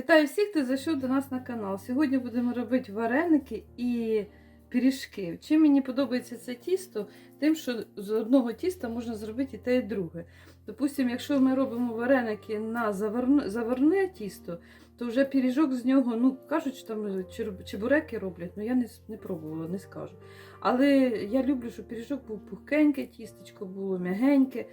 Вітаю всіх, хто зайшов до нас на канал. Сьогодні будемо робити вареники і пиріжки. Чим мені подобається це тісто, тим, що з одного тіста можна зробити і те, і друге. Допустимо, якщо ми робимо вареники на заварне, заварне тісто, то вже пиріжок з нього, ну кажуть, що там чебуреки роблять, ну я не, не пробувала, не скажу. Але я люблю, щоб пиріжок був пухкеньке, тістечко було м'ягеньке.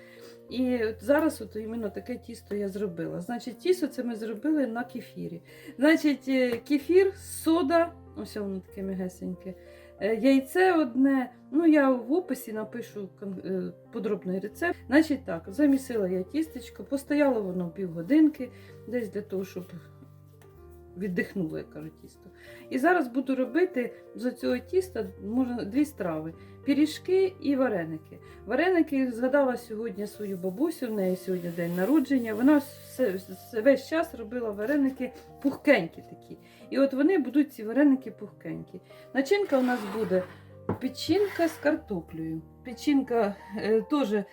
І от зараз от іменно таке тісто я зробила. Значить, тісто це ми зробили на кефірі. Значить, е, кефір, сода, ось воно таке м'ягесеньке. е, Яйце одне, ну я в описі напишу е, подробний рецепт. Значить так, замісила я тістечко, постояло воно півгодинки, десь для того, щоб віддихнуло, як кажуть, тісто. І зараз буду робити з цього тіста можна дві страви: пиріжки і вареники. Вареники згадала сьогодні свою бабусю, в неї сьогодні день народження. Вона все- весь час робила вареники пухкенькі такі. І от вони будуть ці вареники пухкенькі. Начинка у нас буде печінка з картоплею. Печінка е, теж е,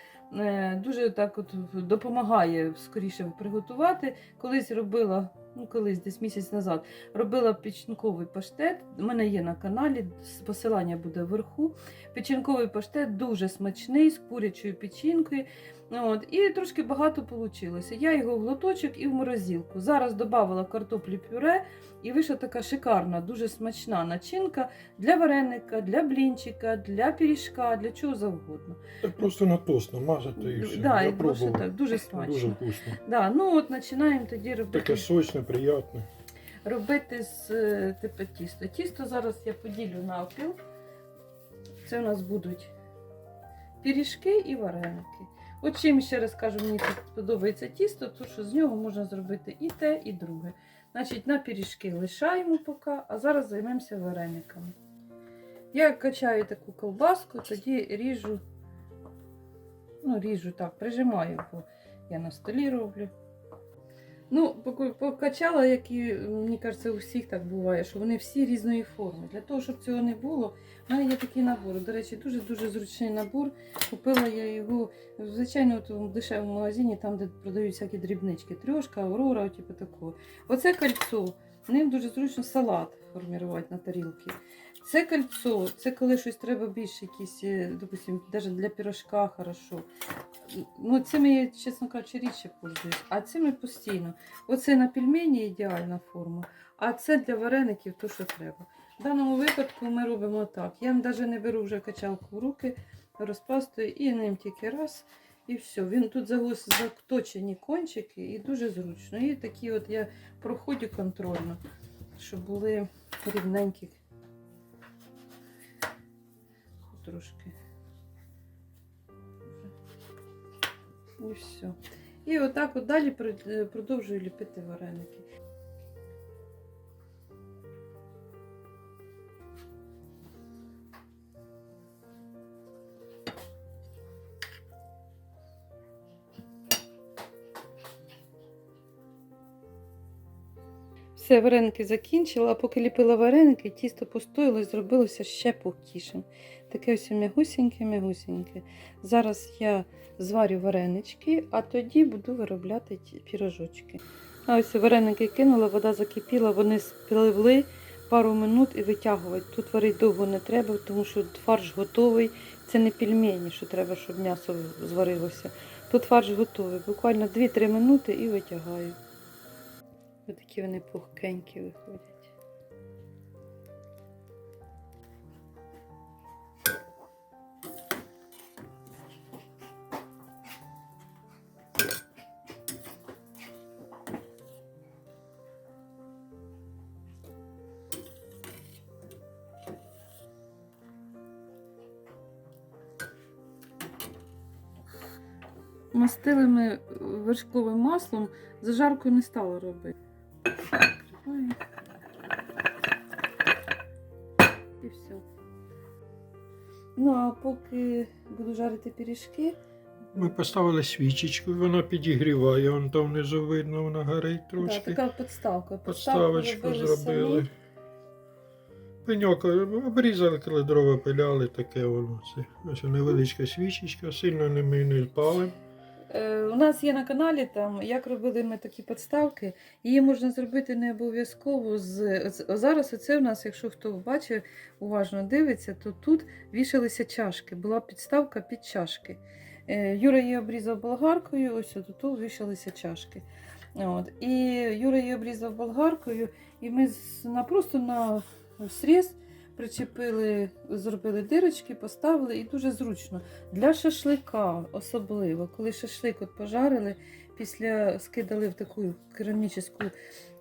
дуже так от допомагає скоріше приготувати. Колись робила, ну колись десь місяць назад, робила печінковий паштет. У мене є на каналі, посилання буде вверху. Печінковий паштет дуже смачний, з курячою печінкою. От, і трошки багато вийшло. Я його в лоточок і в морозилку. Зараз додавала картоплі пюре, і вийшла така шикарна, дуже смачна начинка для вареника, для блінчика, для пиріжка, для чого завгодно. Так просто на тост намазати і все. Да, Я і просто так, дуже смачно. Дуже вкусно. Да, ну от починаємо тоді робити. Таке сочне, приємне. робити з е, типу тісто. Тісто зараз я поділю на опіл. Це у нас будуть пиріжки і вареники. От чим ще раз кажу, мені подобається тісто, тому що з нього можна зробити і те, і друге. Значить, на пиріжки лишаємо поки, а зараз займемося варениками. Я качаю таку колбаску, тоді ріжу, ну, ріжу так, прижимаю, бо я на столі роблю. Ну, покачала, як і мені кажеться, у всіх так буває, що вони всі різної форми. Для того, щоб цього не було, в мене є такий набор. До речі, дуже-дуже зручний набор. Купила я його, звичайно, в дешевому магазині, там, де продають всякі дрібнички, трьошка, аврора, типу такого. Оце кольцо. Ним дуже зручно салат формувати на тарілки. Це кольцо, це коли щось треба більше, якісь, е, допустим, навіть для пірожка хорошо. Ну, цими я, чесно кажучи, рідше пользуюсь, а цими постійно. Оце на пельмені ідеальна форма, а це для вареників то, що треба. В даному випадку ми робимо так. Я навіть не беру вже качалку в руки, розпластую і ним тільки раз. І все. Він тут заточені кончики і дуже зручно. І такі от я проходжу контрольно, щоб були рівненькі трошки. І все. І отак от далі продовжую ліпити вареники. Все, вареники закінчила, а поки ліпила вареники, тісто постояло зробилося ще пухкішим. Таке ось м'ягусіньке-м'ягусіньке. Зараз я зварю варенички, а тоді буду виробляти пірожочки. А ось вареники кинула, вода закипіла, вони спливли пару минут і витягувати. Тут варити довго не треба, тому що фарш готовий. Це не пельмені, що треба, щоб м'ясо зварилося. Тут фарш готовий. Буквально 2-3 минути і витягаю. Ось такі вони пухкенькі виходять. Мастили ми вершковим маслом, зажарку не стала робити. Закриваю. І все. Ну, а поки буду жарити пиріжки, Ми поставили свічечку, вона підігріває, вон там внизу видно, вона горить да, трошки. така підставка. Подставочку зробили. Пеньок обрізали, коли дрова пиляли, таке воно. Це ось невеличка свічечка, сильно не ми не палимо. Е, у нас є на каналі там, як робили ми такі підставки. Її можна зробити не обов'язково з. Зараз оце у нас, якщо хто бачив, уважно дивиться, то тут вішалися чашки. Була підставка під чашки. Е, Юра її обрізав болгаркою, ось тут вішалися чашки. От. І Юра її обрізав болгаркою, і ми на, просто на сріз причепили, зробили дирочки, поставили і дуже зручно. Для шашлика особливо, коли шашлик от пожарили, після скидали в таку керамічну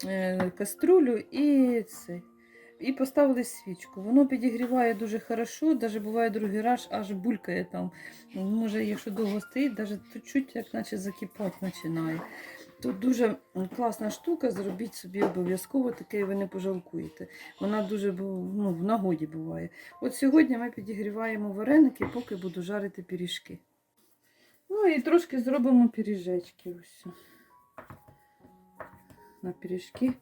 е, каструлю і це. І поставили свічку. Воно підігріває дуже хорошо, навіть буває другий раз, аж булькає там. Може, якщо довго стоїть, навіть чуть як наче закипати починає. Тут дуже класна штука, зробіть собі обов'язково таке, ви не пожалкуєте. Вона дуже ну, в нагоді буває. От сьогодні ми підігріваємо вареники, поки буду жарити пиріжки. Ну і трошки зробимо пиріжечки. Ось. На пиріжки.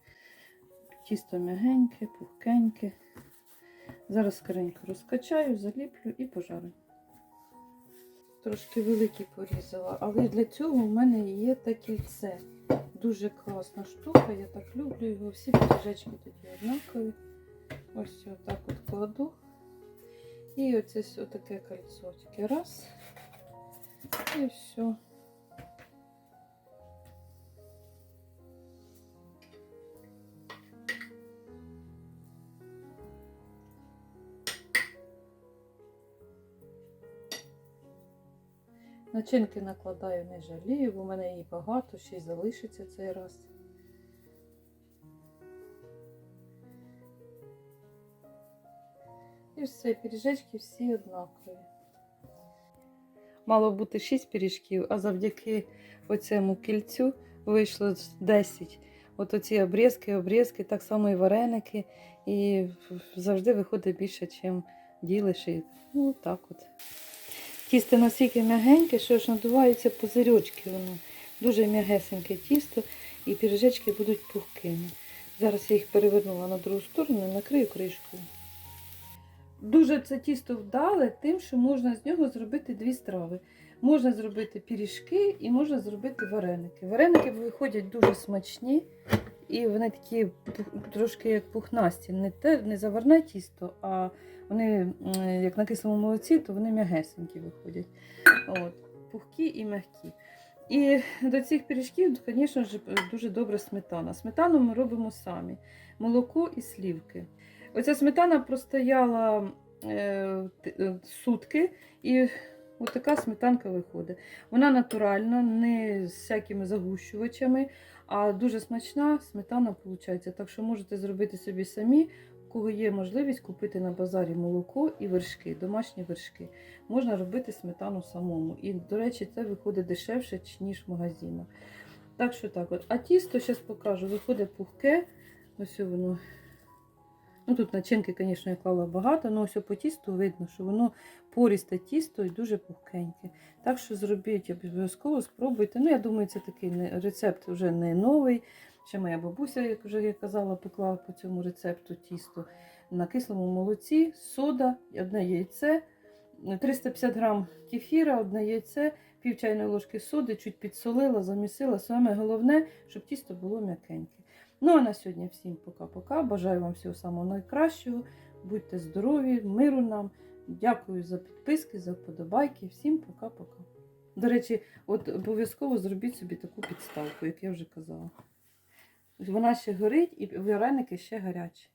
Тісто м'ягеньке, пухкеньке. Зараз скоренько розкачаю, заліплю і пожарю. Трошки великі порізала, але для цього в мене є таке це. Дуже класна штука, я так люблю його. Всі пиріжечки тоді однакові. Ось отак от кладу. І оце ось таке кольцо. Тільки раз. І все. Начинки накладаю не жалію, бо в мене її багато, ще й залишиться цей раз. І все, пиріжечки всі однакові. Мало бути 6 пиріжків, а завдяки оцьому кільцю вийшло 10. От оці обрізки, обрізки, так само і вареники. І завжди виходить більше, чим ділиш. І, ну, так от. Тісто настільки м'ягеньке, що аж надуваються пузирьочки. Воно дуже м'ягесеньке тісто, і піріжечки будуть пухкими. Зараз я їх перевернула на другу сторону і накрию кришкою. Дуже це тісто вдале тим, що можна з нього зробити дві страви. Можна зробити пиріжки і можна зробити вареники. Вареники виходять дуже смачні, і вони такі трошки як пухнасті. Не, те, не заварне тісто, а вони як на кислому молоці, то вони м'ягесенькі виходять. От, пухкі і м'які. І до цих пиріжків, звісно ж, дуже добра сметана. Сметану ми робимо самі. Молоко і слівки. Оця сметана простояла е, е, сутки, і от така сметанка виходить. Вона натуральна, не з всякими загущувачами, а дуже смачна сметана виходить. Так що можете зробити собі самі, кого є можливість купити на базарі молоко і вершки, домашні вершки. Можна робити сметану самому. І, до речі, це виходить дешевше, ніж в магазинах. Так що так от. А тісто, зараз покажу, виходить пухке. Ось воно. Ну, тут начинки, звісно, я клала багато, але ось по тісту видно, що воно порісте тісто і дуже пухкеньке. Так що зробіть обов'язково, спробуйте. Ну, я думаю, це такий рецепт вже не новий. Ще моя бабуся, як вже я казала, пекла по цьому рецепту тісто на кислому молоці, сода, одне яйце, 350 грам кефіра, одне яйце, пів чайної ложки соди, чуть підсолила, замісила. Саме головне, щоб тісто було м'якеньке. Ну а на сьогодні всім пока-пока. Бажаю вам всього самого найкращого. Будьте здорові, миру нам. Дякую за підписки, за вподобайки. Всім пока-пока. До речі, от обов'язково зробіть собі таку підставку, як я вже казала. Вона ще горить і вареники ще гарячі.